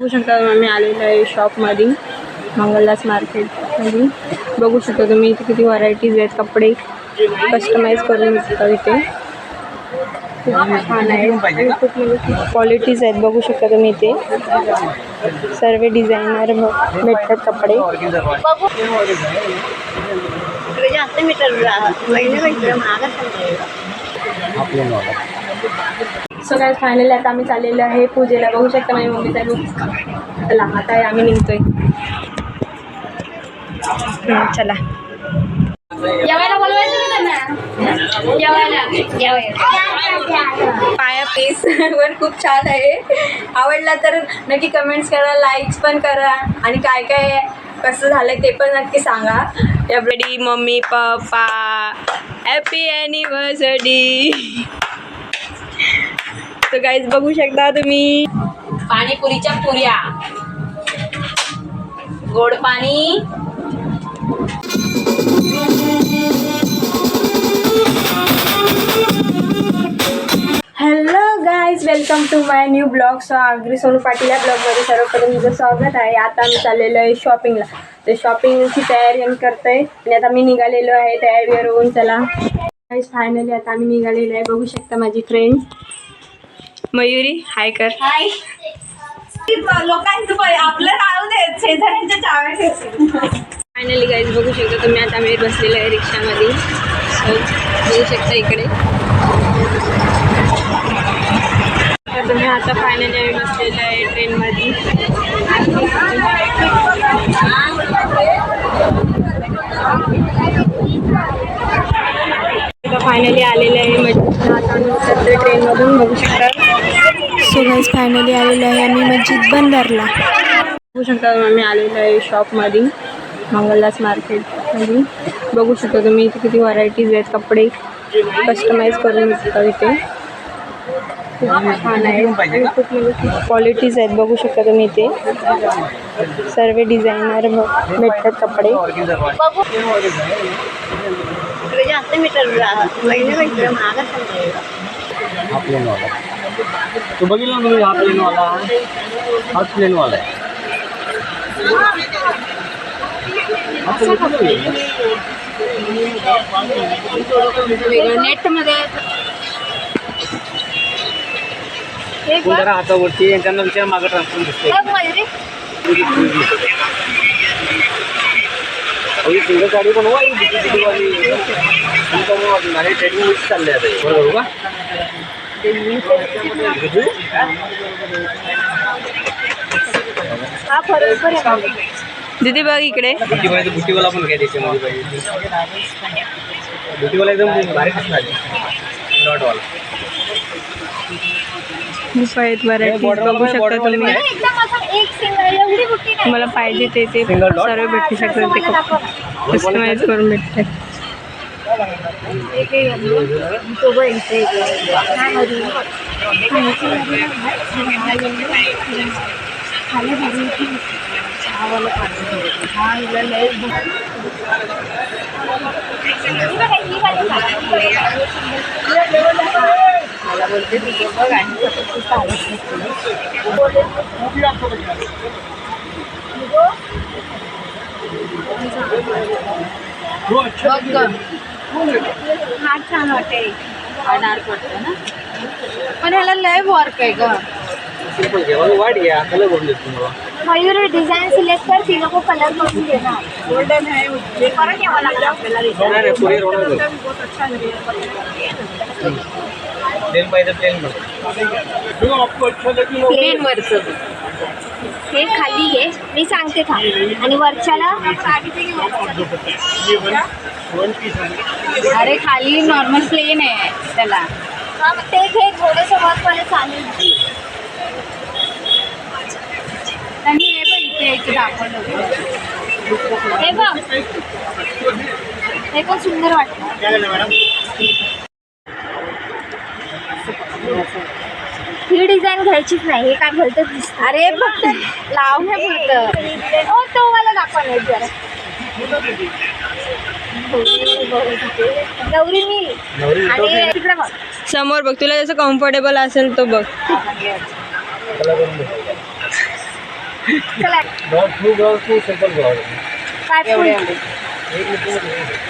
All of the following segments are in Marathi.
बघू शकता आम्ही आलेलो आहे शॉपमध्ये मंगलदास मार्केटमध्ये बघू शकता तुम्ही इथे किती व्हरायटीज आहेत कपडे कस्टमाइज करून विकतात इथे. खूप छान आहे. खूप म्हणजे खूप क्वालिटीज आहेत. बघू शकता तुम्ही इथे. सर्व डिझायनर भेटतात कपडे. जास्त मीटर सो काय फायनली आता आम्ही चाललेलो आहे पूजेला. बघू शकता माझी मम्मीचा बुक चला आता आहे आम्ही निघतोय. चला. जेवायला बोलवायचं जेवायला पाया पीस पण खूप छान आहे. आवडला तर नक्की कमेंट्स करा लाईक्स पण करा. आणि काय काय कसं झालं ते पण नक्की सांगा. एवढी मम्मी पप्पा हॅपी ॲनिव्हर्सरी तर गाईज बघू शकता तुम्ही. पाणीपुरीच्या पुऱ्या. गोड पाणी. Hello guys welcome to my new blog so Agri Sonu Patil या ब्लॉगमध्ये सर्वप्रथम तुमचं स्वागत आहे. आता आम्ही चाललेलो आहे शॉपिंगला तर शॉपिंगची तयारी आम्ही करतोय. आणि आता मी निघालेलो आहे तयारीवर होऊन चला फायनली आता आम्ही निघालेलो आहे. बघू शकता माझी फ्रेंड मयुरी हाय कर. हाय लोकांचं आपलं राहू दे शेजाऱ्यांच्या चाव्या ठेवते फायनली गाईज बघू शकता तुम्ही आता मी बसलेलो आहे रिक्षामध्ये. सो बघू शकता इकडे. तर तुम्ही आता फायनली आम्ही बसलेलो आहे ट्रेनमध्ये आता फायनली आलेले आहे. मस्जिद आता ट्रेनमधून बघू शकता फायनली आलेलो आहे आम्ही मस्जिद बंदरला. बघू शकता आम्ही आलेलो आहे शॉपमध्ये मंगलदास मार्केटमध्ये बघू शकता तुम्ही इथे किती व्हरायटीज आहेत कपडे कस्टमाइज करून विकतात इथे. खूप छान आहे. आणि खूप म्हणजे क्वालिटीज आहेत बघू शकता तुम्ही इथे. सर्व डिझायनर भेटतात कपडे. जास्त मीटर हा तो बघितला ना तुम्ही हा प्लेनवाला हाच प्लेनवाला आहे. नेटमध्ये हे जरा हातावरती आणि त्यांना विचार मागं ट्रान्सफर दिसते सिंगल गाडी पण वाली अरे ट्रेडिंग चालले आता. बरोबर का? हा दीदी बघ इकडे. बुटीवाला पण काय त्याच्यामध्ये बुटीवाला एकदम भारी दिसणार डॉटवाला खूप आहेत व्हरायटीज बघू शकता तुम्ही. एकदम असं एक सिंगल एवढी बुट्टी नाही. मला पाहिजे ते ते? सर्व भेटू शकतात ते कस्टमाइज करून भेटते. cái cái chúng tôi quay thì khoảng hai mươi đúng rồi còn cái này chưa đi đấy hai mươi nữa hai mươi đi đi sao nó còn hai lên đấy la volvemos y luego la niña se puso a Good job. हा छान डार्क वाटतं ना? पण ह्याला लय वर्क आहे ग. सिंपल घ्या मला वाट घ्या कलर करून देतो तुम्हाला मयूर डिझाईन सिलेक्ट कर ती नको कलर करून देणार गोल्डन आहे. परत यावं लागलं आपल्याला होणार प्लेन पाहिजे प्लेन प्लेन वरचं. हे खाली घे. मी सांगते था आणि वरच्याला अरे खाली नॉर्मल प्लेन आहे त्याला. ते घे थोडंसं चालेल. आणि हे बघ इथे एक दाखवलं. हे बघ. हे पण सुंदर वाटतं. ही डिझाईन घ्यायचीच नाही हे काय भलतच दिसत. अरे फक्त लावण्या पुरतं हो तो मला दाखवा नाही जरा. गौरी मी. नवरी आणि तिकडे बघ. समोर बघ तुला जसं कम्फर्टेबल असेल तो बघ.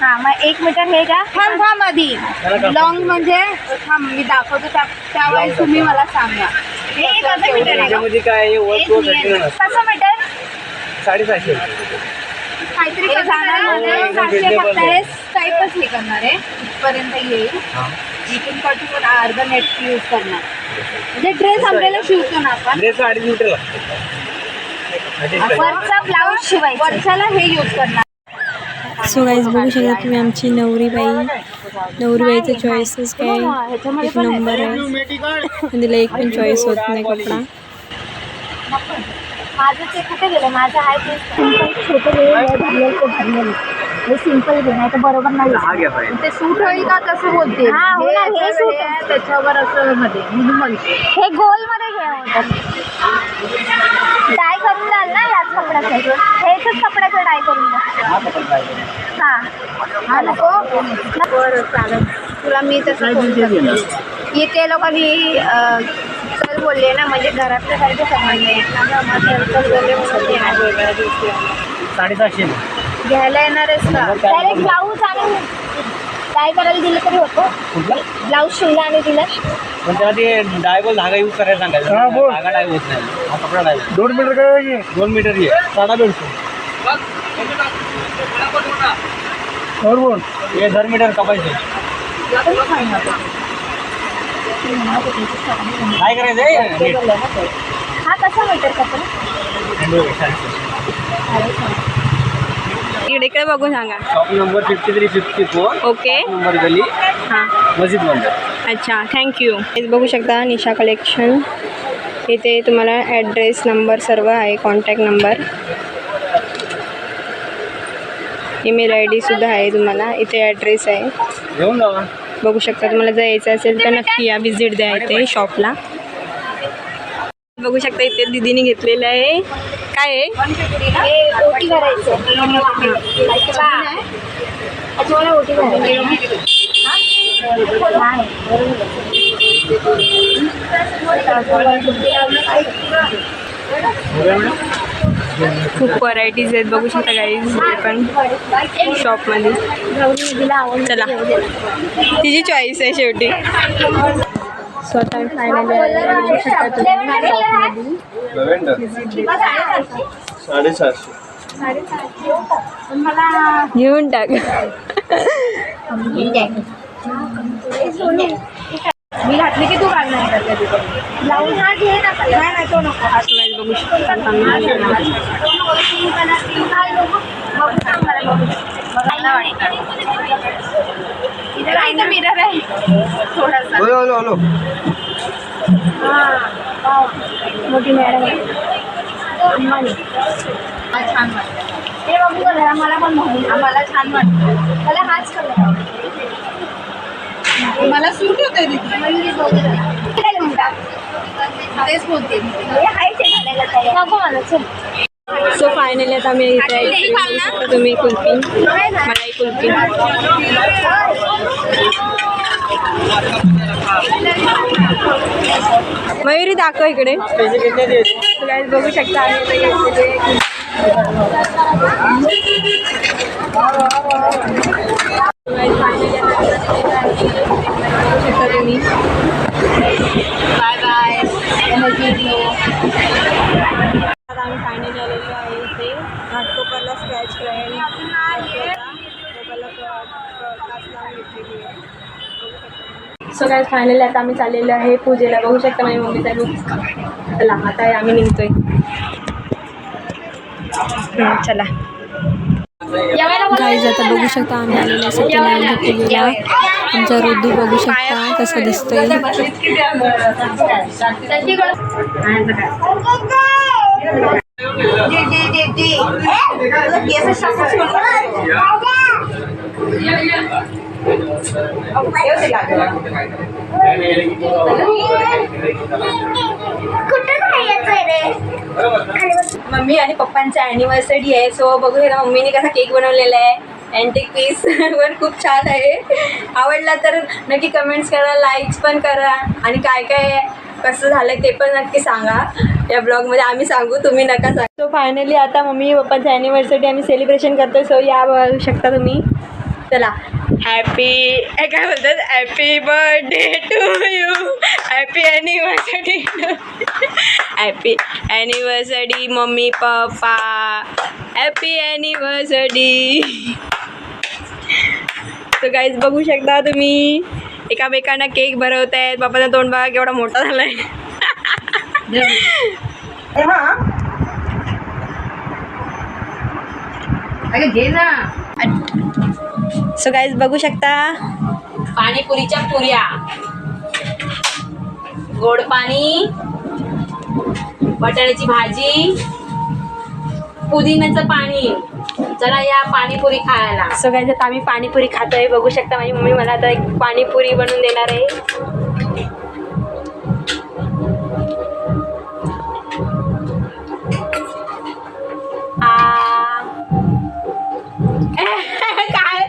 हा मग एक मीटर हे का थांब थांब आधी. लॉंग म्हणजे थांब मी दाखवतो त्या त्यावेळेस तुम्ही मला सांगा. हे कसं मीटर आहे. कसं मीटर साडेसहाशे. काहीतरी सातशे हे टाईपच हे करणार आहे. इथपर्यंत येईल. इथून कटून अर्धा नेट यूज करणार. म्हणजे ड्रेस आपल्याला शिवतो ना आपण. ड्रेस अडीच मीटर लागतो. वरचा ब्लाऊज शिवायचा. वर्षाला हे यूज करणार. सो गाईज बघू शकता तुम्ही आमची नवरीबाई नवरीबाईचं चॉईसेस काय? एक नंबर आहे. तिला एक पण चॉईस होत नाही कपडा. माझं ते कुठे गेलं? माझं आहे ते सिंपल छोटं भरलेलं ते भरलेलं हे सिंपल घे नाही तर बरोबर नाही. हा घ्या ते सूट होईल का? तसं बोलते? हा हो ना हे सूट आहे. त्याच्यावर असं मध्ये म्हणून म्हणते हे गोलमध्ये घ्या होतं. डाय करून द्याल ना याच कपड्याचं. हेच कपड्याचं डाय करून द्या हा कपडा हा. हा नको. बरं चालेल. तुला मी तसं करून देते. इथे लोकांनी अं, बोलले ना म्हणजे घरातल्या सारखे समजले चल बोलले म्हणून ते नाही वेगळ्या दिवशी? साडेसहाशे. घ्यायला येणार आहेस का? डायरेक्ट ब्लाऊज आणि काय करायला दिलं तरी होतं. ब्लाऊज शिवला आणि दिलं. पण त्याला ते डायबल धागा यूज करायला सांगायचं. धागा डाय होत नाही. हा कपडा डाय दोन मीटर काय दोन मीटर ये साडा दोनशे बरोबर हे दर मीटर कापायचे काय करायचं. हा कसा मीटर कपडा. इकडे बघून सांगा. Shop number fifty three fifty four okay number गली. हां. मस्जिद बंदर अच्छा थँक्यू हे बघू शकता निशा कलेक्शन इथे तुम्हाला ॲड्रेस नंबर सर्व आहे कॉन्टॅक्ट नंबर ईमेल आय डीसुद्धा आहे तुम्हाला. इथे ॲड्रेस आहे. घेऊन जावा. बघू शकता तुम्हाला जर यायचं असेल तर नक्की या व्हिजिट द्या इथे शॉपला बघू शकता इथे दिदीने घेतलेलं आहे. काय आहे? खूप व्हरायटीज आहेत. बघू शकता गाईज पण शॉपमध्ये चला. तिची चॉईस आहे शेवटी. स्वतः फायनली घेऊन टाक. मी घातली की तू घालणार का कधी ब्लाऊज हा घे ना पहिला. नाही नाही तो नको. हा Guys, बघू शकता. तो नको. तू मला तू घाल नको. बघू सांग मला बघू. बघायला वाटतं. इथे काही तर मिरर आहे. थोडासा. Hello hello hello. हा. मोठी मॅडम आहे. अंबानी. हा छान वाटतं ते बघू का जरा? मला पण म्हणून आम्हाला छान वाटतं मला हाच कलर आवडतो. मला सूट होते तेच बोलते. नको मला चल. सो फायनली आता आम्ही इथे तुम्ही कुल्फी. मलाई कुल्फी. मयुरी दाखव इकडे. Guys, बघू शकता आम्ही आता घेतलेले So guys, finally आता बघू शकता तुम्ही बाय बाय आता आम्ही फायनली आलेलो आहे इथे घाटकोपरला स्क्रॅच करायला सो काय फायनली आता आम्ही चाललेलो आहे पूजेला. बघू शकता माझ्या मम्मीचा लुक चला आता आम्ही निघतोय. चला. गाईज आता बघू शकता आम्ही आलेलो सत्यनारायणच्या पूजेला. आमचा रुद्दू बघू शकता कसा दिसतोय. मम्मी आणि पप्पांची अॅनिव्हर्सरी आहे सो बघू ना मम्मीने कसा केक बनवलेला आहे. अँटिक पीस पण खूप छान आहे. आवडला तर नक्की कमेंट्स करा लाईक्स पण करा. आणि काय काय कसं झालं ते पण नक्की सांगा. या ब्लॉगमध्ये आम्ही सांगू तुम्ही नका सांगा. सो फायनली आता मम्मी पप्पाचं ॲनिव्हर्सरी आम्ही सेलिब्रेशन करतो सो या बघू शकता तुम्ही. चला. हॅपी काय बोलतात? Happy birthday to you happy anniversary happy anniversary mummy papa happy anniversary तर काहीच बघू शकता तुम्ही. एकामेकांना केक भरवत आहेत. बापाचा तोंड बघा केवढा मोठा झालाय. अरे घे ना. सो गाईज बघू शकता? पाणीपुरीच्या पुऱ्या. गोड पाणी बटाट्याची भाजी पुदिन्याचं पाणी. चला या पाणीपुरी खायला. सो आता आम्ही पाणीपुरी खातोय. बघू शकता माझी मम्मी मला आता एक पाणीपुरी बनवून देणार आहे. काय?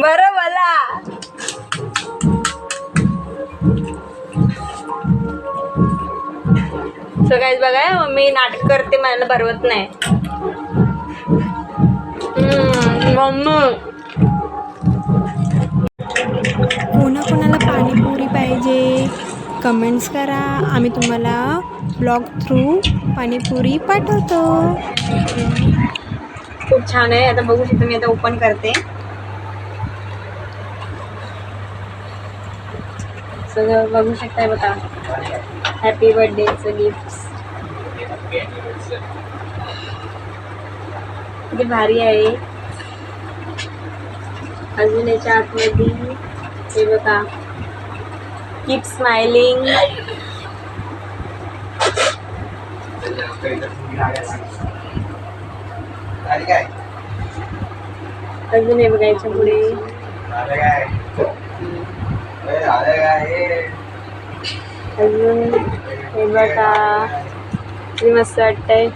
बरं मला सो गाईज बघा मम्मी नाटक करते मला बरवत नाही. मम्मी. कोणाकोणाला पाणीपुरी पाहिजे? कमेंट्स करा. आम्ही तुम्हाला ब्लॉग थ्रू पाणीपुरी पाठवतो. खूप छान आहे. आता बघू शकता मी आता ओपन करते. सगळं बघू शकताय बघा. हॅपी बर्थडेचं गिफ्ट किती भारी आहे. अजून याच्या आतमध्ये हे बघा. कीप स्माइलिंग अजून हे बघायच्या पुढे अजून हे बघा. मस्त वाटतंय.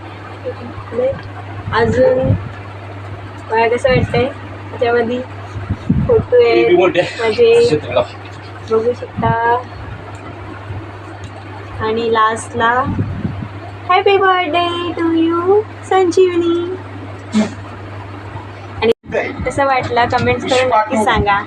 अजून मला कसं वाटतंय? त्याच्यामध्ये फोटो आहे माझे बघू शकता. आणि लास्टला happy birthday to you Sanjivani. आणि कसं वाटलं? कमेंट्स करून नक्की सांगा.